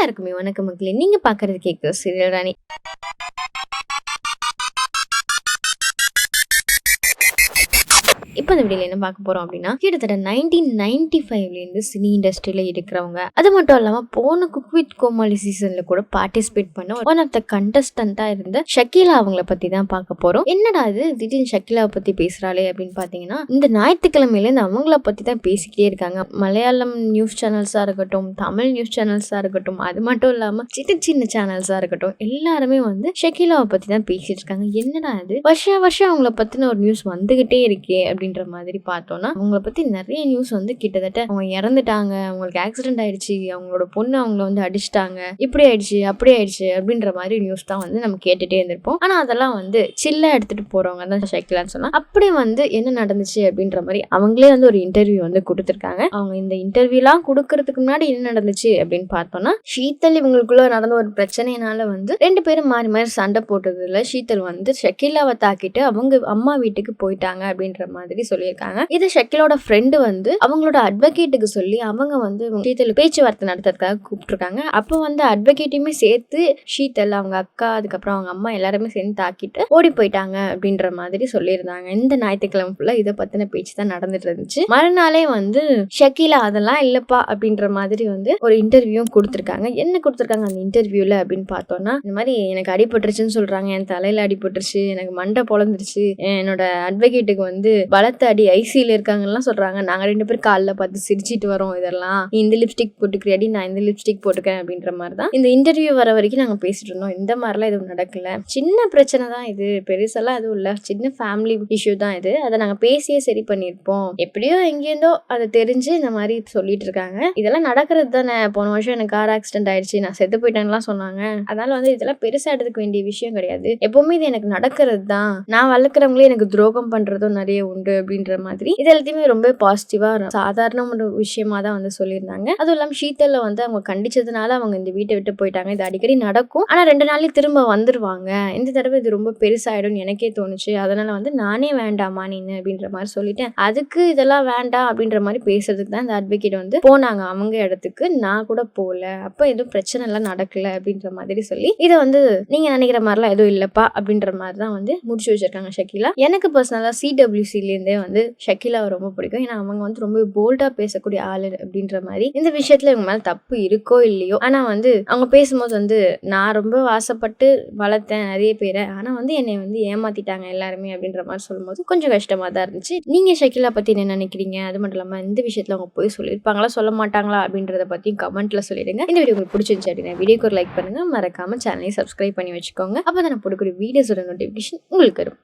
எல்லாருக்குமே வணக்கம் மக்களே. நீங்க பாக்குறது கேட்குற சீரியல் ராணி. இப்போ இந்த வீடியோல என்ன பார்க்க போறோம் அப்படின்னா கிட்டத்தட்ட நைன்டீன் நைன்டி ஃபைவ்லேருந்து சினி இண்டஸ்ட்ரியில இருக்கிறவங்க அது மட்டும் இல்லாம போன குக் வித் கோமாளி சீசன்ல கூட பார்ட்டிசிபேட் பண்ண ஒன் ஆஃப் த கண்டஸ்டண்டா இருந்த ஷக்கீலா அவங்கள பத்தி தான் பார்க்க போறோம். என்னடா இது? திடீர்னு ஷக்கீலாவை பத்தி பேசுறாளே அப்படின்னு பாத்தீங்கன்னா இந்த ஞாயிற்றுக்கிழமையிலேருந்து அவங்கள பத்தி தான் பேசிக்கிட்டே இருக்காங்க. மலையாளம் நியூஸ் சேனல்ஸா இருக்கட்டும் தமிழ் நியூஸ் சேனல்ஸா இருக்கட்டும் அது மட்டும் இல்லாம சின்ன சின்ன சேனல்ஸா இருக்கட்டும் எல்லாருமே வந்து ஷக்கீலாவை பத்தி தான் பேசிட்டு இருக்காங்க. என்னடா இது? வருஷம் வருஷம் அவங்கள பத்தின ஒரு நியூஸ் வந்துகிட்டே இருக்கே அப்படின்ற மாதிரி பார்த்தோம்னா அவங்கள பற்றி நிறைய நியூஸ் வந்து கிட்டத்தட்ட அவங்க இறந்துட்டாங்க அவங்களுக்கு ஆக்சிடென்ட் ஆயிடுச்சு அவங்களோட பொண்ணு அவங்கள வந்து அடிச்சிட்டாங்க இப்படி ஆயிடுச்சு அப்படி ஆயிடுச்சு அப்படின்ற மாதிரி நியூஸ் தான் வந்து நம்ம கேட்டுட்டே இருந்திருப்போம். ஆனால் அதெல்லாம் வந்து சில்லாக எடுத்துகிட்டு போகிறவங்க தான் ஷக்கிலான்னு சொன்னால் அப்படியே வந்து என்ன நடந்துச்சு அப்படின்ற மாதிரி அவங்களே வந்து ஒரு இன்டர்வியூ வந்து கொடுத்துருக்காங்க. அவங்க இந்த இன்டர்வியூலாம் கொடுக்கறதுக்கு முன்னாடி என்ன நடந்துச்சு அப்படின்னு பார்த்தோம்னா ஷீத்தல் இவங்களுக்குள்ள நடந்த ஒரு பிரச்சனைனால வந்து ரெண்டு பேரும் மாறி மாறி சண்டை போட்டதுல ஷீத்தல் வந்து ஷக்கீலாவை தாக்கிட்டு அவங்க அம்மா வீட்டுக்கு போயிட்டாங்க அப்படின்ற மாதிரி சொல்லியிருக்காங்க. இது ஷக்கிலோட ஃப்ரெண்டு வந்து அவங்களோட அட்வொகேட்டுக்கு சொல்லி அவங்க வந்து ஷீத்தல் பேச்சுவார்த்தை நடத்துறதுக்காக கூப்பிட்டுருக்காங்க. அப்போ வந்து அட்வொகேட்டையுமே சேர்த்து ஷீத்தல் அவங்க அக்கா அதுக்கப்புறம் அவங்க அம்மா எல்லாருமே சேர்ந்து தாக்கிட்டு ஓடி போயிட்டாங்க அப்படின்ற மாதிரி சொல்லியிருந்தாங்க. இந்த ஞாயிற்றுக்கிழமை ஃபுல்லா இதை பத்தின பேச்சு தான் நடந்துட்டு இருந்துச்சு. மறுநாளே வந்து ஷக்கீலா அதெல்லாம் இல்லப்பா அப்படின்ற மாதிரி வந்து ஒரு இன்டர்வியூ கொடுத்துருக்காங்க. என்ன கொடுத்துருக்காங்க அந்த இன்டர்வியூல அப்படின்னு பார்த்தோம்னா இந்த மாதிரி எனக்கு அடிபட்டுருச்சுன்னு சொல்றாங்க. என் தலையில அடிபட்டுருச்சு. எனக்கு மண்டை பொழந்துருச்சு. என்னோட அட்வொகேட்டுக்கு வந்து பலத்த அடி ஐசியில் இருக்காங்கலாம் சொல்கிறாங்க நாங்கள் ரெண்டு பேரும் காலில் பார்த்து சிரிச்சிட்டு வரோம் இதெல்லாம். நீ இந்த லிப்ஸ்டிக் போட்டுக்கிறியாடி நான் இந்த லிப்ஸ்டிக் போட்டுக்கிறேன் அப்படின்ற மாதிரி தான் இந்த இன்டர்வியூ வர வரைக்கும் நாங்கள் பேசிட்டு இருந்தோம். இந்த மாதிரிலாம் எதுவும் நடக்கல. சின்ன பிரச்சனை தான் இது. பெருசெல்லாம் எதுவும் இல்லை. சின்ன ஃபேமிலி இஷ்யூ தான் இது. அதை நாங்கள் பேசியே சரி பண்ணியிருப்போம். எப்படியோ எங்கேருந்தோ அதை தெரிஞ்சு இந்த மாதிரி சொல்லிட்டு இருக்காங்க. இதெல்லாம் நடக்கிறது தானே. போன வருஷம் எனக்கு கார் ஆக்சிடென்ட் ஆயிடுச்சு. நான் செத்து போயிட்டேன்லாம் சொன்னாங்க. அதனால வந்து இதெல்லாம் பெருசாக எடுத்துக்க வேண்டிய விஷயம் கிடையாது. எப்பவுமே இது எனக்கு நடக்கிறது தான். நான் வளர்க்குறவங்களே எனக்கு துரோகம் பண்ணுறதும் நிறைய உண்டு. அப்படின்ற மாதிரி. இது எல்லாத்தையுமே ரொம்ப பாசிட்டிவா சாதாரண ஒரு விஷயமா தான் வந்து சொல்லியிருந்தாங்க. அதுவும் இல்லாம ஷீத்தல்ல வந்து அவங்க கண்டிச்சதுனால அவங்க இந்த வீட்டை விட்டு போயிட்டாங்க. இது அடிக்கடி நடக்கும். ஆனா ரெண்டு நாள்லயே திரும்ப வந்துருவாங்க. இந்த தடவை இது ரொம்ப பெருசாயிடும்னு எனக்கே தோணுச்சு. அதனால வந்து நானே வேண்டாமா நீனு அப்படின்ற மாதிரி சொல்லிட்டேன். அதுக்கு இதெல்லாம் வேண்டாம் அப்படின்ற மாதிரி பேசுறதுக்கு தான் இந்த அட்வொகேட் வந்து போனாங்க. அவங்க இடத்துக்கு நான் கூட போகல அப்ப எதுவும் பிரச்சனை எல்லாம் நடக்கல அப்படின்ற மாதிரி சொல்லி இதை வந்து நீங்க நினைக்கிற மாதிரிலாம் எதுவும் இல்லப்பா அப்படின்ற மாதிரி தான் வந்து முடிச்சு வச்சிருக்காங்க ஷக்கீலா. எனக்கு பர்சனலா சிடபிள்யூசில இருந்தே வந்து ஷக்கிலாவை ரொம்ப பிடிக்கும். ஏன்னா அவங்க வந்து ரொம்ப போல்டா பேசக்கூடிய ஆளு அப்படின்ற மாதிரி. இந்த விஷயத்துல இவங்க மேல தப்பு இருக்கோ இல்லையோ ஆனா வந்து அவங்க பேசும்போது வந்து நான் ரொம்ப ஆசைப்பட்டு வளர்த்தேன் நிறைய பேரை. ஆனா வந்து என்னை வந்து ஏமாத்திட்டாங்க எல்லாருமே அப்படின்ற மாதிரி சொல்லும்போது கொஞ்சம் கஷ்டமா தான் இருந்துச்சு. நீங்க ஷக்கிலா பத்தி என்ன நினைக்கிறீங்க? அது மட்டும் இல்லாம இந்த விஷயத்துல அவங்க போய் சொல்லியிருப்பாங்களா சொல்ல மாட்டாங்களா அப்படின்றத பத்தியும் கமெண்ட்ல சொல்லிடுங்க. இந்த வீடியோ உங்களுக்கு பிடிச்சிருந்துச்சு அப்படின்னா வீடியோக்கு ஒரு லைக் பண்ணுங்க. மறக்காம சேனலையும் சப்ஸ்கிரைப் பண்ணி வச்சுக்கோங்க. அப்போ தான் நான் போடக்கூடிய வீடியோஸோட நோட்டிஃபிகேஷன் உங்களுக்கு வரும்.